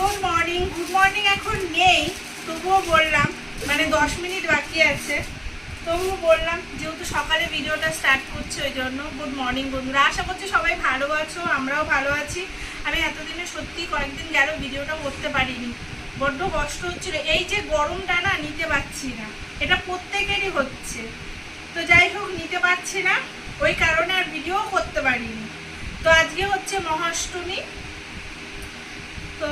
Good morning good morning এখন নেই, তবুও বললাম মানে দশ মিনিট বাকি আছে। তবুও বললাম, যেহেতু সকালে ভিডিওটা স্টার্ট করছে, ওই জন্য গুড মর্নিং বন্ধুরা। আশা করছি সবাই ভালো আছো, আমরাও ভালো আছি। আমি এতদিনে সত্যি কয়েকদিন গেল ভিডিওটা করতে পারিনি। বড্ড কষ্ট হচ্ছিল। এই যে গরমটা না, নিতে পারছি না। এটা প্রত্যেকেরই হচ্ছে। তো যাই হোক, নিতে পারছি না। ওই কারণে আর ভিডিও করতে পারিনি। তো আজকে হচ্ছে মহাষ্টমী। তো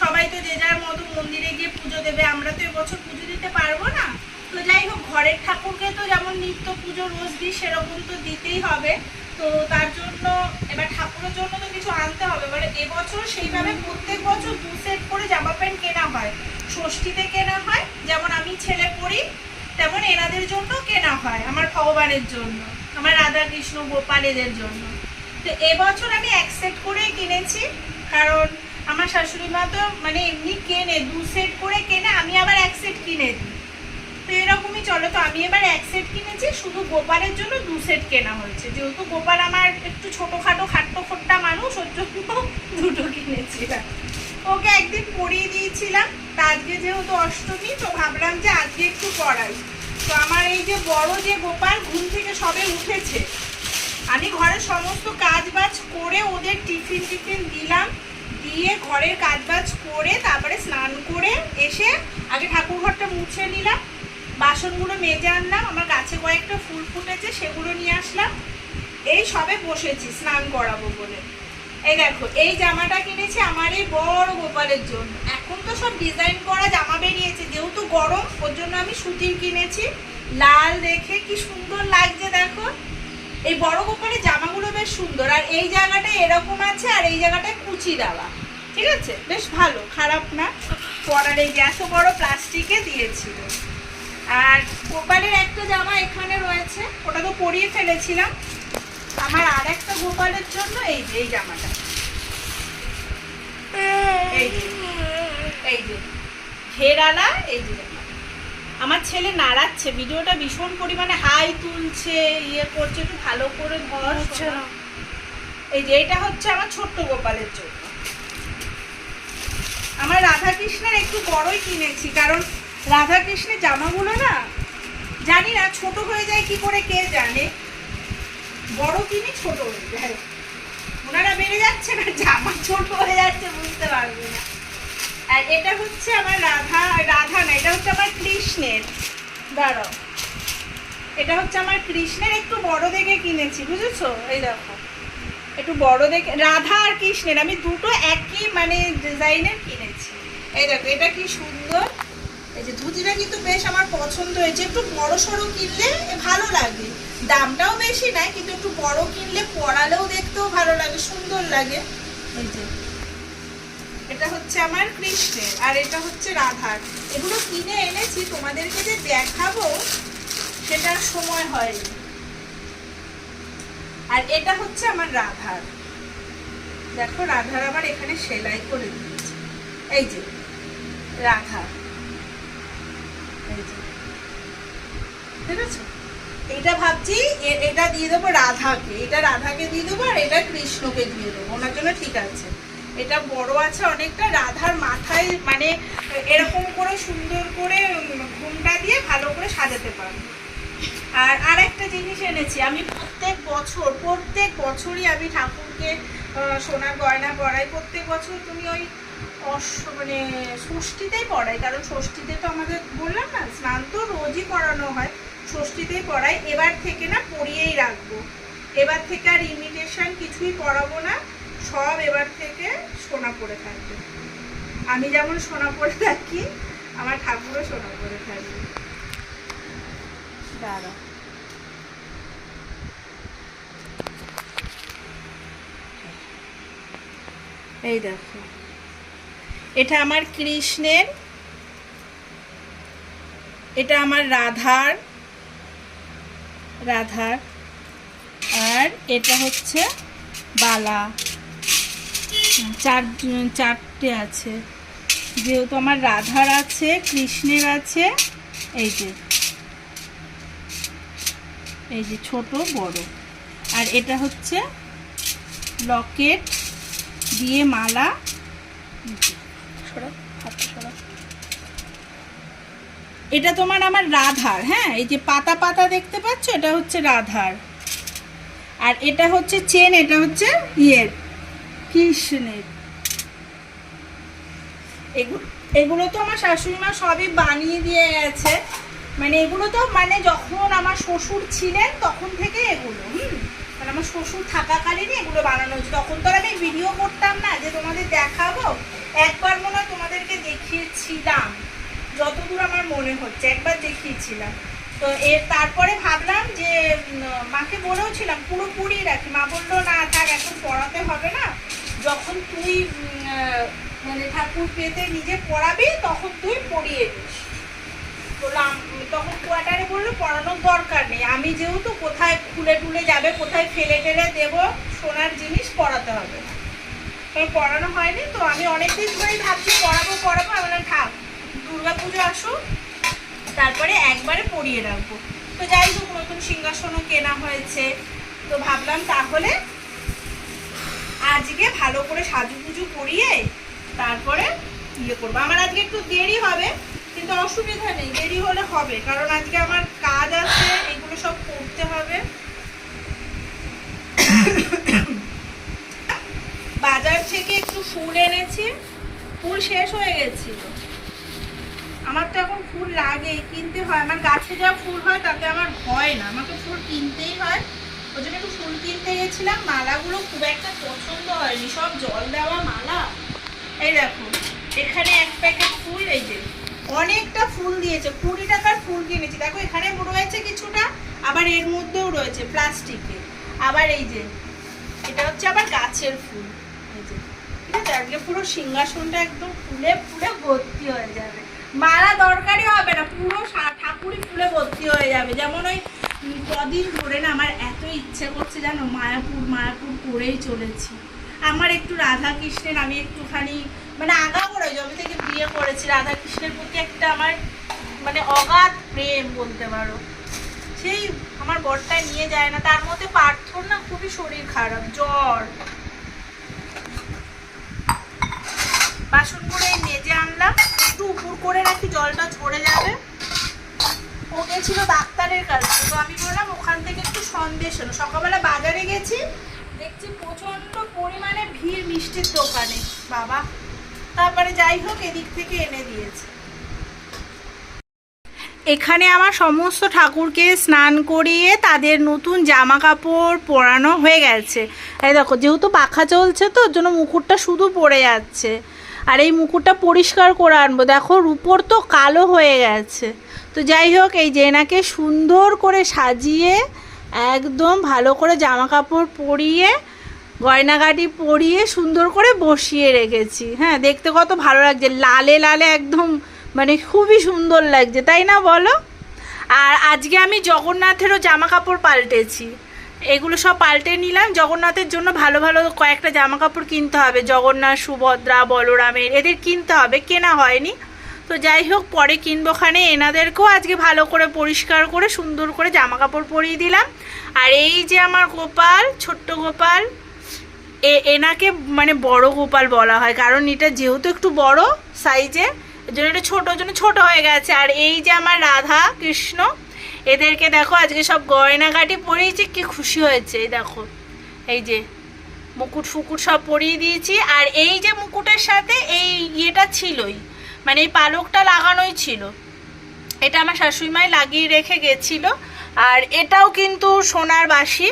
সবাই তো যে যার মতো মন্দিরে গিয়ে পুজো দেবে, আমরা তো এবছর পুজো দিতে পারব না। তো যাই হোক, ঘরের ঠাকুরকে তো যেমন নিত্য পুজো রোজ দিই, সেরকম তো দিতেই হবে। তো তার জন্য, এবার ঠাকুরের জন্য তো কিছু আনতে হবে, এবার এবছর সেইভাবে প্রত্যেক বছর দু সেট করে জামা প্যান্ট কেনা হয়। ষষ্ঠীতে কেনা হয়, যেমন আমি ছেলে পড়ি তেমন এনাদের জন্য কেনা হয়, আমার ভগবানের জন্য, আমার রাধা কৃষ্ণ গোপাল এদের জন্য। তো এবছর আমি এক সেট করেই কিনেছি, কারণ আমার শাশুড়ি মা তো মানে এমনি কেনে, দু সেট করে কেনে, আমি আবার এক সেট কিনে দিই। তো এরকমই চলো। তো আমি এবার এক সেট কিনেছি, শুধু গোপালের জন্য দু সেট কেনা হয়েছে। যেহেতু গোপাল আমার একটু ছোটোখাটো খাট্টো খোট্টা মানুষ, ওর জন্য দুটো কিনেছিলাম। ওকে একদিন পরিয়ে দিয়েছিলাম। তা আজকে যেহেতু অষ্টমী, তো ভাবলাম যে আজকে একটু পড়াই। তো আমার এই যে বড় যে গোপাল, ঘুম থেকে সবে উঠেছে। আমি ঘরের সমস্ত কাজ বাজ করে ওদের টিফিন টিফিন দিলাম। দিয়ে ঘরের কাজ বাজ করে তারপরে স্নান করে এসে আগে ঠাকুর ঘরটা মুছে নিলাম। বাসনগুলো মেজে আনলাম, আমার গাছে কয়েকটা ফুল ফুটেছে, সেগুলো নিয়ে আসলাম। এই সবে বসেছি, স্নান করাবো বলে। এই দেখো, এই জামাটা কিনেছি আমার এই বড় গোপালের জন্য। এখন তো সব ডিজাইন করা জামা বেরিয়েছে, যেহেতু গরম, ওর জন্য আমি সুতির কিনেছি। লাল দেখে কি সুন্দর লাগছে, দেখো। এই বড় গোপালের জামাগুলো বেশ সুন্দর, আর এই জায়গাটা এরকম আছে, আর এই জায়গাটায় কুচি দেওয়া। ঠিক আছে? বেশ ভালো খারাপ না। পরার এই গ্যাসও বড় প্লাস্টিকে দিয়েছিল। আর গোপালের একটা জামা এখানে রয়েছে ওটা তো পরিয়ে ফেলেছিলাম। আমার আর একটা গোপালের জন্য এই যে এই জামাটা। এই যে এই যে ঘেরালা এই যে আমার ছেলে নাড়াচ্ছে ভিডিওটা ভীষণ পরিমাণে হাই তুলছে ইয়ে করছে একটু ভালো করে ধর। এই যে এটা হচ্ছে আমার ছোট্ট গোপালের জন্য। আমার রাধা কৃষ্ণের একটু বড়ই কিনেছি, কারণ রাধা কৃষ্ণের জামাগুলো না, জানি না ছোট হয়ে যায় কি করে কে জানে। বড় কিনি ছোট হয়ে যায়। ওনারা বেড়ে যাচ্ছে না, জামা ছোট হয়ে যাচ্ছে, বুঝতে পারবে না। আর এটা হচ্ছে আমার রাধা রাধা না, এটা হচ্ছে আমার কৃষ্ণের। দাঁড়াও। এটা হচ্ছে আমার কৃষ্ণের একটু বড় দেখে কিনেছি, বুঝেছ? এই দেখো। একটু বড় দেখে, রাধা আর কৃষ্ণের, আমি দুটো একই মানে ডিজাইনের কিনেছি। এই দেখো, এটা কি সুন্দর? এই যে ধুতিটা কিন্তু বেশ আমার পছন্দ হয়েছে। একটু বড় সড়ো কিনলে ভালো লাগে। দামটাও বেশি নাই, কিন্তু একটু বড় কিনলে পরালেও দেখতেও ভালো লাগে, সুন্দর লাগে। এই যে, এটা হচ্ছে আমার কৃষ্ণের, আর এটা হচ্ছে রাধার। এগুলো কিনে এনেছি, তোমাদেরকে যে দেখাবো, সেটার সময় হয়নি। আর এটা হচ্ছে আমার রাধার। দেখো, রাধার আবার এখানে সেলাই করে দিয়েছে। এই যে রাধা এই যে। দেখেছ এটা ভাবছি এটা দিয়ে দেবো রাধাকে। এটা রাধাকে দিয়ে দেবো আর এটা কৃষ্ণকে দিয়ে দেবো। ওনার জন্য ঠিক আছে। এটা বড় আছে অনেকটা। রাধার মাথায় মানে এরকম করে সুন্দর করে ঘুমটা দিয়ে ভালো করে সাজাতে পারব আর আর একটা জিনিস এনেছি। আমি প্রত্যেক বছর, প্রত্যেক বছরই আমি ঠাকুরকে সোনার গয়না পরাই প্রত্যেক বছর তুমি ওই অস- মানে ষষ্ঠীতেই পড়াই কারণ ষষ্ঠীতে তো আমাদের বললাম না, স্নান তো রোজই করানো হয়, ষষ্ঠীতেই পড়াই এবার থেকে না পরিয়েই রাখব। এবার থেকে আর ইমিটেশন কিছুই পরাবো না, সব এবার থেকে সোনা পরে থাকবে। আমি যেমন সোনা পরে থাকি, আমার ঠাকুরও সোনা পরে থাকবে। দাঁড়া। এই দেখো। এটা আমার কৃষ্ণের, এটা আমার রাধার রাধার, আর এটা হচ্ছে বালা। চার, চারটে আছে। যেহেতু আমার রাধার আছে, কৃষ্ণের আছে, এই যে এই যে ছোট, বড়। আর এটা হচ্ছে লকেট দিয়ে মালা। এটা তোমার আমার রাধার হ্যাঁ? এই যে পাতা পাতা দেখতে পাচ্ছ, এটা হচ্ছে রাধার। আর এটা হচ্ছে চেন, এটা হচ্ছে ইয়ের, কৃষ্ণের। এগুলো এগুলো তো আমার শাশুড়ি মা সবই বানিয়ে দিয়ে গেছে। মানে এগুলো তো মানে যখন আমার শ্বশুর ছিলেন, তখন থেকে এগুলো, হুম? মানে আমার শ্বশুর থাকাকালীনই এগুলো বানানো হচ্ছে তখন তো আর আমি ভিডিও করতাম না যে তোমাদের দেখাবো। একবার মনে তোমাদেরকে দেখিয়েছিলাম। যতদূর আমার মনে হচ্ছে, একবার দেখিয়েছিলাম। তো এর তারপরে ভাবলাম যে মাকে বলেওছিলাম, পুরোপুরি রাখি। মা বলল, না, থাক, এখন পড়াতে হবে না। যখন তুই মানে ঠাকুর পেতে নিজে পড়াবি, তখন তুই পড়িয়ে দিস বললাম, তখন কোয়ার্টারে বলল, পড়ানোর দরকার নেই। আমি যেহেতু কোথায় খুলে টুলে যাবে, কোথায় ফেলে টেলে দেবো, সোনার জিনিস পড়াতে হবে না। পড়ানো হয়নি, তো আমি অনেকদিন ধরেই ভাবছি পড়াবো পড়াবো। আমি বললাম, থাক, দুর্গা পুজো আসুক, তারপরে একবারে পড়িয়ে রাখব। তো যাই হোক, নতুন সিংহাসনও কেনা হয়েছে। তো ভাবলাম তাহলে আজকে ভালো করে সাজুগুজু করিয়ে তারপরে ইয়ে করব। আমার আজকে একটু দেরি হবে, কিন্তু অসুবিধা নেই, দেরি হলে হবে, কারণ আজকে আমার কাজ আছে, এগুলো সব করতে হবে বাজার থেকে একটু ফুল এনেছি, ফুল শেষ হয়ে গেছিল। আমার তো এখন ফুল লাগে, কিনতে হয়। আমার গাছে যা ফুল হয় তাতে আমার হয় না। আমাকে ফুল কিনতেই হয়। ওই জন্য একটু ফুল কিনতে গেছিলাম। মালাগুলো খুব একটা পছন্দ হয়নি। সব জল দেওয়া মালা। এই দেখো, এখানে এক প্যাকেট ফুল, এই যে অনেকটা ফুল দিয়েছে। কুড়ি টাকার ফুল কিনেছি। দেখো, এখানে রয়েছে কিছুটা, আবার এর মধ্যেও রয়েছে প্লাস্টিকে আবার এই যে, এটা হচ্ছে আবার গাছের ফুল। ঠিক আছে? আজকে পুরো সিংহাসনটা একদম ফুলে ফুলে ভর্তি হয়ে যাবে। মালা দরকারই হবে না, পুরো ঠাকুরই ফুলে ভর্তি হয়ে যাবে। যেমন ওই কদিন ধরে না আমার এত ইচ্ছে করছে জানো, মায়াপুর মায়াপুর করেই চলেছি। আমার একটু রাধা কৃষ্ণের আমি একটুখানি মানে আগা যবে থেকে বিয়ে করেছি রাধা কৃষ্ণের প্রতি একটা আমার মানে অগাধ প্রেম বলতে পারো। সেই আমার বরটা নিয়ে যায় না, তার মধ্যে পার্থর না খুবই শরীর খারাপ, জ্বর। বাসনগুলো এই মেজে আনলাম, একটু উপর করে রাখি জলটা ঝরে যাবে। ও গেছিল ডাক্তারের কাছে, তো আমি বললাম ওখান থেকে একটু সন্দেশ এলো সকালবেলা বাজারে গেছি, দেখছি প্রচণ্ড পরিমাণে ভিড় মিষ্টির দোকানে। বাবা, তারপরে যাই হোক, এদিক থেকে এনে দিয়েছে। এখানে আমার সমস্ত ঠাকুরকে স্নান করিয়ে তাদের নতুন জামা কাপড় পরানো হয়ে গেছে। এই দেখো, যেহেতু পাখা চলছে তো, ওর জন্য মুকুটটা শুধু পড়ে যাচ্ছে। আর এই মুকুটটা পরিষ্কার করে আনব। দেখো, রুপোর তো কালো হয়ে গেছে। তো যাই হোক, এই যে এনাকে সুন্দর করে সাজিয়ে, একদম ভালো করে জামা কাপড় পরিয়ে, গয়নাগাটি পরিয়ে সুন্দর করে বসিয়ে রেখেছি। হ্যাঁ দেখতে কত ভালো লাগছে। লালে লালে একদম মানে খুবই সুন্দর লাগছে, তাই না বলো? আর আজকে আমি জগন্নাথেরও জামা কাপড় পাল্টেছি। এগুলো সব পাল্টে নিলাম। জগন্নাথের জন্য ভালো ভালো কয়েকটা জামা কাপড় কিনতে হবে। জগন্নাথ, সুভদ্রা, বলরামের এদের কিনতে হবে। কেনা হয়নি। তো যাই হোক, পরে কিনবোখানে এনাদেরকেও আজকে ভালো করে পরিষ্কার করে, সুন্দর করে জামা কাপড় পরিয়ে দিলাম। আর এই যে আমার গোপাল, ছোট্ট গোপাল, এ, এনাকে মানে বড় গোপাল বলা হয়। কারণ এটা যেহেতু একটু বড় সাইজে জন্য এটা ছোটোর জন্য ছোট হয়ে গেছে। আর এই যে আমার রাধা কৃষ্ণ এদেরকে দেখো, আজকে সব গয়নাগাটি পরিয়েছি কি খুশি হয়েছে, এই দেখো। এই যে, মুকুট ফুকুট সব পরিয়ে দিয়েছি, আর এই যে মুকুটের সাথে এই ইয়েটা ছিলই মানে এই পালকটা লাগানোই ছিল। এটা আমার শাশুড়ি মাই লাগিয়ে রেখে গেছিল, আর এটাও কিন্তু সোনার বাসি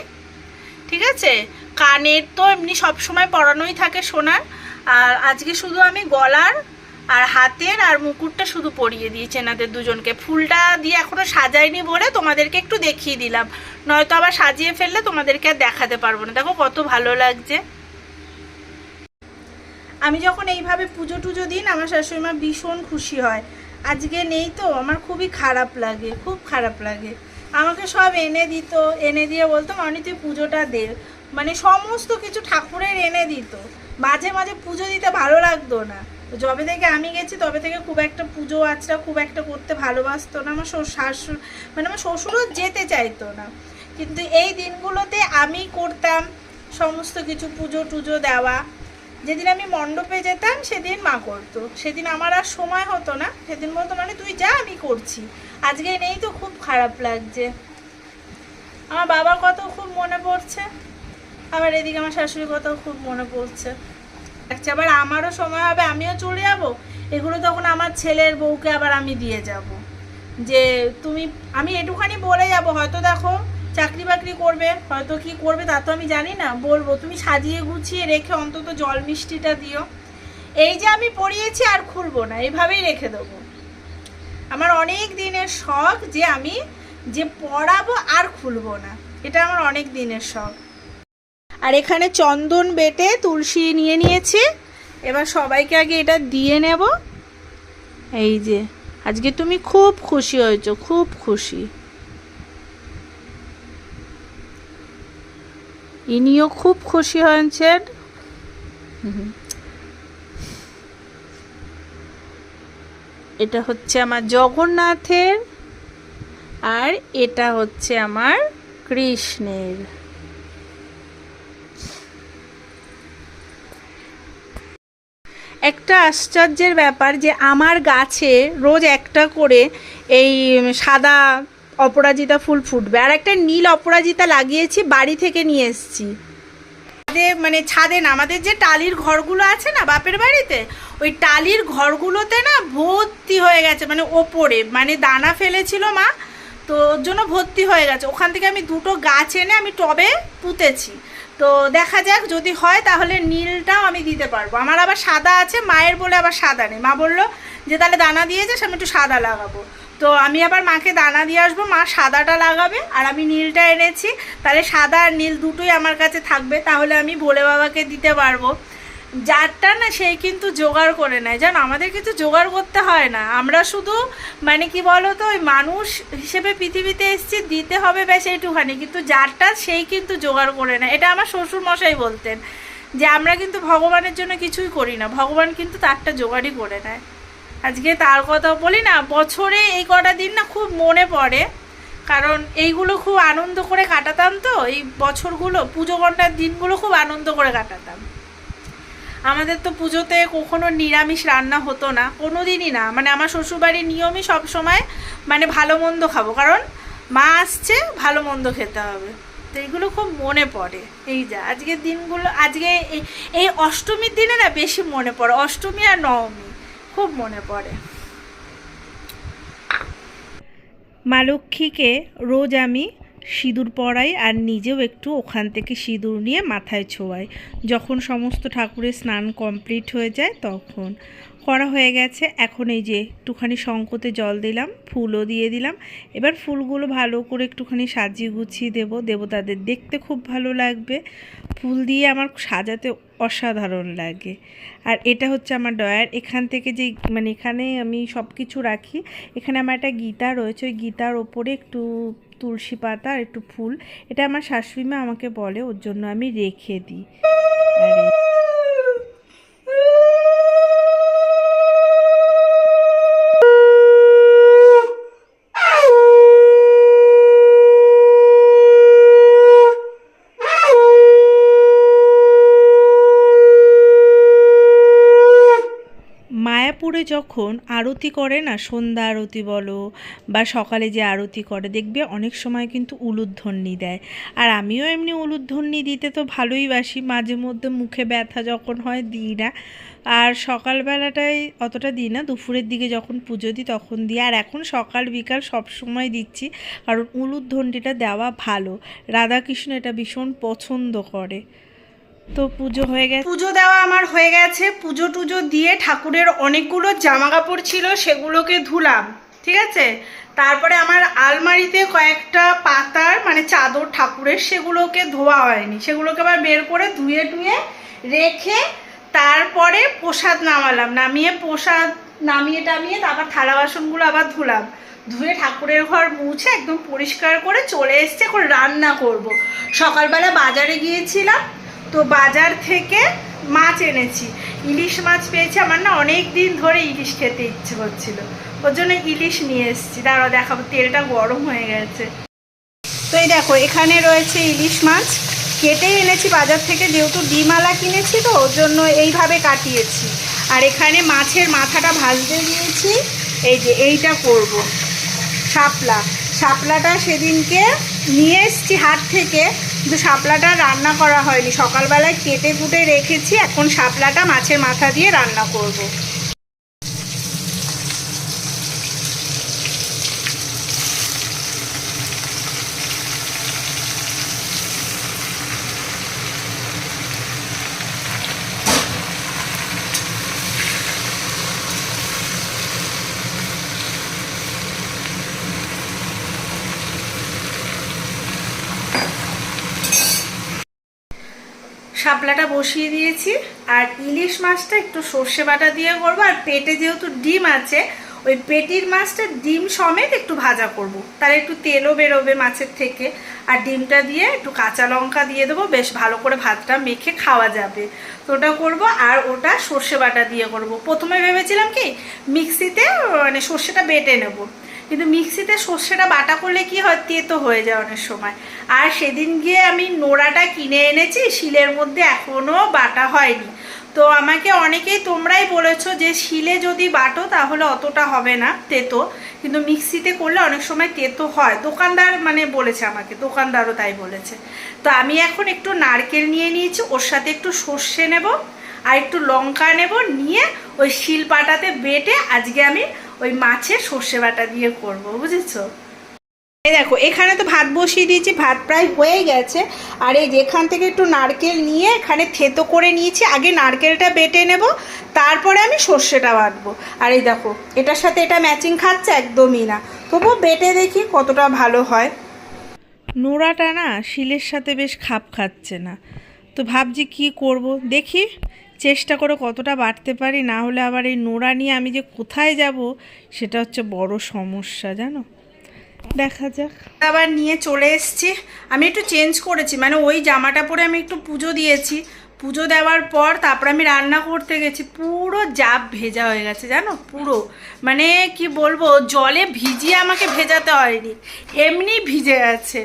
ঠিক আছে? কানের তো এমনি সব সময় পরানোই থাকে সোনার, আর আজকে শুধু আমি গলার আর হাতের আর মুকুটটা শুধু পরিয়ে দিয়েছে এনাদের দুজনকে। ফুলটা দিয়ে এখনও সাজাইনি বলে তোমাদেরকে একটু দেখিয়ে দিলাম। নয়তো আবার সাজিয়ে ফেললে তোমাদেরকে আর দেখাতে পারব না। দেখো কত ভালো লাগছে। আমি যখন এইভাবে পুজো টুজো দিন আমার শাশুড়ি মা ভীষণ খুশি হয়। আজকে নেই তো, আমার খুবই খারাপ লাগে, খুব খারাপ লাগে। আমাকে সব এনে দিত, এনে দিয়ে বলতো মানি তুই পুজোটা দে। মানে সমস্ত কিছু ঠাকুরের এনে দিত। মাঝে মাঝে পুজো দিতে ভালো লাগতো না। যবে থেকে আমি গেছি, তবে থেকে খুব একটা পুজো আচরা খুব একটা করতে ভালোবাসতো না। আমার শাশুড় মানে আমার শ্বশুরও যেতে চাইতো না। কিন্তু এই দিনগুলোতে আমি করতাম সমস্ত কিছু, পুজো টুজো দেওয়া। যেদিন আমি মণ্ডপে যেতাম, সেদিন মা করতো। সেদিন আমার আর সময় হতো না। সেদিন বলতো মানে তুই যা, আমি করছি। আজকে নেই তো, খুব খারাপ লাগছে। আমার বাবার কথাও খুব মনে পড়ছে। আবার এদিকে আমার শাশুড়ির কথাও খুব মনে পড়ছে। আচ্ছা আবার আমারও সময় হবে, আমিও চলে যাব। এগুলো তখন আমার ছেলের বউকে আবার আমি দিয়ে যাব। যে তুমি, আমি একটুখানি বলে যাব, হয়তো দেখো চাকরি বাকরি করবে, হয়তো কি করবে তা তো আমি জানি না, বলব। তুমি সাজিয়ে গুছিয়ে রেখে অন্তত জল মিষ্টিটা দিও। এই যে আমি পড়িয়েছি আর খুলবো না এইভাবেই রেখে দেবো। আমার অনেক দিনের শখ যে আমি যে পড়াবো আর খুলবো না। এটা আমার অনেক দিনের শখ। আর এখানে চন্দন বেটে তুলসী নিয়ে নিয়েছি। এবার সবাইকে আগে এটা দিয়ে নেব। এই যে, আজকে তুমি খুব খুশি হয়েছো, খুব খুশি। ইনিও খুব খুশি হয়েছেন। এটা হচ্ছে আমার জগন্নাথের আর এটা হচ্ছে আমার কৃষ্ণের। একটা আশ্চর্যের ব্যাপার যে আমার গাছে রোজ একটা করে এই সাদা অপরাজিতা ফুল ফুটবে। আর একটা নীল অপরাজিতা লাগিয়েছি, বাড়ি থেকে নিয়ে এসেছি। ছাদে মানে ছাদে না, আমাদের যে টালির ঘরগুলো আছে না বাপের বাড়িতে, ওই টালির ঘরগুলোতে না ভর্তি হয়ে গেছে মানে ওপরে মানে দানা ফেলেছিল মা, তো ওর জন্য ভর্তি হয়ে গেছে। ওখান থেকে আমি দুটো গাছ এনে আমি টবে পুঁতেছি। তো দেখা যাক, যদি হয় তাহলে নীলটাও আমি দিতে পারব। আমার আবার সাদা আছে, মায়ের বলে আবার সাদা নেই। মা বলল যে, তাহলে দানা দিয়ে যাস, আমি একটু সাদা লাগাবো। তো আমি আবার মাকে দানা দিয়ে আসব, মা সাদাটা লাগাবে আর আমি নীলটা এনেছি। তাহলে সাদা আর নীল দুটোই আমার কাছে থাকবে, তাহলে আমি ভোলে বাবাকে দিতে পারব। যারটা না সেই কিন্তু জোগাড় করে নেয়। জানো, আমাদের কিন্তু জোগাড় করতে হয় না। আমরা শুধু মানে কি বলো তো ওই মানুষ হিসেবে পৃথিবীতে এসেছি, দিতে হবে ব্যাস এইটুখানি। কিন্তু যারটা, সেই কিন্তু জোগাড় করে নেয়। এটা আমার শ্বশুর মশাই বলতেন যে, আমরা কিন্তু ভগবানের জন্য কিছুই করি না। ভগবান কিন্তু তারটা জোগাড়ই করে নেয়। আজকে তার কথা বলি না, বছরে এই কটা দিন না খুব মনে পড়ে। কারণ এইগুলো খুব আনন্দ করে কাটাতাম তো, এই বছরগুলো, পুজো ঘণ্টার দিনগুলো খুব আনন্দ করে কাটাতাম। আমাদের তো পুজোতে কখনো নিরামিষ রান্না হতো না কোনো দিনই না। মানে আমার শ্বশুরবাড়ির নিয়মই সব সময় মানে ভালো মন্দ খাব, কারণ মা আসছে, ভালো মন্দ খেতে হবে। তো এইগুলো খুব মনে পড়ে, এই যা। আজকের দিনগুলো, আজকে এই অষ্টমীর দিনে না বেশি মনে পড়ে, অষ্টমী আর নবমী, খুব মনে পড়ে। মা লক্ষ্মীকে রোজ আমি সিঁদুর পরাই আর নিজেও একটু ওখান থেকে সিঁদুর নিয়ে মাথায় ছোঁয়াই যখন সমস্ত ঠাকুরের স্নান কমপ্লিট হয়ে যায় তখন করা হয়ে গেছে। এখন এই যে একটুখানি শঙ্কতে জল দিলাম, ফুলও দিয়ে দিলাম। এবার ফুলগুলো ভালো করে একটুখানি সাজিয়ে গুছিয়ে দেবো। দেবতাদের দেখতে খুব ভালো লাগবে। ফুল দিয়ে আমার সাজাতে অসাধারণ লাগে। আর এটা হচ্ছে আমার ডয়ার এখান থেকে যে মানে এখানে আমি সব কিছু রাখি। এখানে আমার একটা গীতা রয়েছে। ওই গীতার ওপরে একটু তুলসী পাতা আর একটু ফুল। এটা আমার শাশুড়ি মা আমাকে বলে, ওর জন্য আমি রেখে দিই। আর মায়াপুরে যখন আরতি করে না, সন্ধ্যা আরতি বলো বা সকালে যে আরতি করে, দেখবে অনেক সময় কিন্তু উলুধ্বনি দেয়। আর আমিও এমনি উলুধ্বনি দিতে তো ভালোই বাসি, মাঝে মধ্যে মুখে ব্যথা যখন হয় দিই না। আর সকালবেলাটায় অতটা দিই না, দুপুরের দিকে যখন পুজো দিই তখন দিই। আর এখন সকাল বিকাল সব সময় দিচ্ছি, কারণ উলুধ্বনিটা দেওয়া ভালো। রাধাকৃষ্ণ এটা ভীষণ পছন্দ করে। তো পুজো হয়ে গেছে। পুজো দেওয়া আমার হয়ে গেছে। পুজো টুজো দিয়ে ঠাকুরের অনেকগুলো জামা কাপড় ছিল, সেগুলোকে ধুলাম, ঠিক আছে? তারপরে আমার আলমারিতে কয়েকটা পাতার মানে চাদর ঠাকুরের, সেগুলোকে ধোয়া হয়নি। সেগুলোকে আবার বের করে ধুয়ে টুয়ে রেখে তারপরে প্রসাদ নামালাম। নামিয়ে প্রসাদ নামিয়ে টামিয়ে তারপর থালা বাসনগুলো আবার ধুলাম। ধুয়ে ঠাকুরের ঘর মুছে একদম পরিষ্কার করে চলে এসছে। এখন রান্না করব। সকালবেলা বাজারে গিয়েছিলাম। তো বাজার থেকে মাছ এনেছি। ইলিশ মাছ পেয়েছি, আমার না অনেক দিন ধরে ইলিশ খেতে ইচ্ছে করছিল। ওর জন্য ইলিশ নিয়ে এসেছি। দাঁড়াও দেখাবো, তেলটা গরম হয়ে গেছে। তো এই দেখো, এখানে রয়েছে ইলিশ মাছ। কেটে এনেছি বাজার থেকে, যেহেতু ডিমালা কিনেছি তো, ওর জন্য এইভাবে কাটিয়েছি। আর এখানে মাছের মাথাটা ভাজতে দিয়েছি। এই যে এইটা করব। শাপলা। শাপলাটা সেদিনকে নিয়ে এসছি হাট থেকে। কিন্তু শাপলাটা রান্না করা হয়নি সকালবেলায় কেটে কুটে রেখেছি, এখন শাপলাটা মাছের মাথা দিয়ে রান্না করব। শাপলাটা বসিয়ে দিয়েছি। আর ইলিশ মাছটা একটু সর্ষে বাটা দিয়ে করব। আর পেটে যেহেতু ডিম আছে, ওই পেটির মাছটা ডিম সমেত একটু ভাজা করব। তার একটু তেলও বেরোবে মাছের থেকে। আর ডিমটা দিয়ে একটু কাঁচা লঙ্কা দিয়ে দেবো। বেশ ভালো করে ভাতটা মেখে খাওয়া যাবে। তো ওটা করব। আর ওটা সর্ষে বাটা দিয়ে করব। প্রথমে ভেবেছিলাম কি, মিক্সিতে মানে সর্ষেটা বেটে নেব। কিন্তু মিক্সিতে সর্ষেটা বাটা করলে কি হয় তেতো হয়ে যায় অনেক সময়। আর সেদিন গিয়ে আমি নোড়াটা কিনে এনেছি, শিলের মধ্যে এখনও বাটা হয়নি। তো আমাকে অনেকেই তোমরাই বলেছ যে, শিলে যদি বাটো তাহলে অতটা হবে না তেতো। কিন্তু মিক্সিতে করলে অনেক সময় তেতো হয়। দোকানদার মানে বলেছে আমাকে, দোকানদারও তাই বলেছে। তো আমি এখন একটু নারকেল নিয়ে নিয়েছি, ওর সাথে একটু সর্ষে নেব, আর একটু লঙ্কা নেব, নিয়ে ওই শিল পাটাতে বেটে আজকে আমি ওই মাছের সর্ষে বাটা দিয়ে করব, বুঝেছ? এই দেখো, এখানে তো ভাত বসিয়ে দিয়েছি, ভাত প্রায় হয়ে গেছে। আর এই যেখান থেকে একটু নারকেল নিয়ে এখানে থেতো করে নিয়েছি, আগে নারকেলটা বেটে নেব, তারপরে আমি সর্ষেটা বাটবো। আর এই দেখো, এটার সাথে এটা ম্যাচিং খাচ্ছে একদমই না। তবু বেটে দেখি কতটা ভালো হয়। নোড়াটা না শিলের সাথে বেশ খাপ খাচ্ছে না। তো ভাবছি কি করব, দেখি। চেষ্টা করে কতটা বাড়তে পারি, না হলে আবার এই নোড়া নিয়ে আমি যে কোথায় যাব, সেটা হচ্ছে বড় সমস্যা, জানো? দেখা যাক। আবার নিয়ে চলে এসেছি। আমি একটু চেঞ্জ করেছি মানে ওই জামাটা পরে আমি একটু পুজো দিয়েছি। পুজো দেওয়ার পর তারপর আমি রান্না করতে গেছি, পুরো জাপ ভেজা হয়ে গেছে, জানো? পুরো। মানে কি বলব, জলে ভিজিয়ে আমাকে ভেজাতে হয়নি, এমনি ভিজে গেছে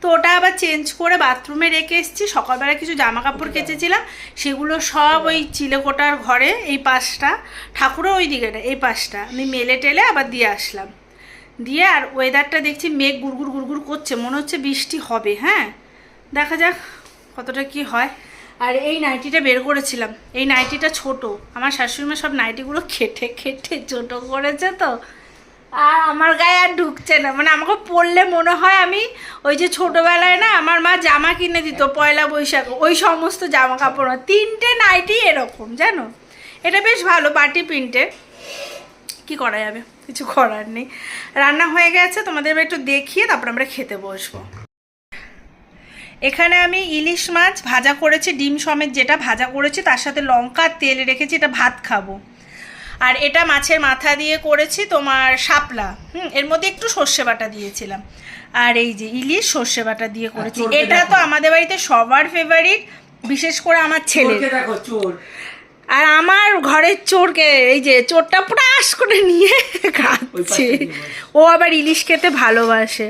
তো ওটা আবার চেঞ্জ করে বাথরুমে রেখে এসেছি। সকালবেলা কিছু জামা কাপড় কেচেছিলাম। সেগুলো সব ওই চিলেকোটার ঘরে এই পাশটা। ঠাকুরও ওই দিকে না এই পাশটা। আমি মেলে টেলে আবার দিয়ে আসলাম। দিয়ে আর ওয়েদারটা দেখছি মেঘ গুড়গুড় গুড়গুড় করছে। মনে হচ্ছে বৃষ্টি হবে হ্যাঁ? দেখা যাক কতটা কি হয়। আর এই নাইটিটা বের করেছিলাম। এই নাইটিটা ছোট। আমার শাশুড়িমা সব নাইটিগুলো খেটে খেটে ছোট করেছে তো। আর আমার গায়ে আর ঢুকছে না। মানে আমাকে পরলে মনে হয় আমি ওই যে ছোটোবেলায় না আমার মা জামা কিনে দিত, পয়লা বৈশাখ, ওই সমস্ত জামা কাপড় তিনটে নাইটি এরকম, জানো? এটা বেশ ভালো, বাটি প্রিন্টের কি করা যাবে? কিছু করার নেই। রান্না হয়ে গেছে, তোমাদের একটু দেখিয়ে তারপর আমরা খেতে বসবো। এখানে আমি ইলিশ মাছ ভাজা করেছি, ডিম সমেত যেটা ভাজা করেছি, তার সাথে লঙ্কা, তেল রেখেছি, এটা ভাত খাব। আর এটা মাছের মাথা দিয়ে করেছি তোমার শাপলা। হুম এর মধ্যে একটু সর্ষে বাটা দিয়েছিলাম। আর এই যে ইলিশ সর্ষে বাটা দিয়ে করেছি। এটা তো আমাদের বাড়িতে সবার ফেভারিট বিশেষ করে আমার ছেলে আর আমার ঘরের চোরকে এই যে চোরটা পুরো আশ করে নিয়ে খাচ্ছে। ও আবার ইলিশ খেতে ভালোবাসে।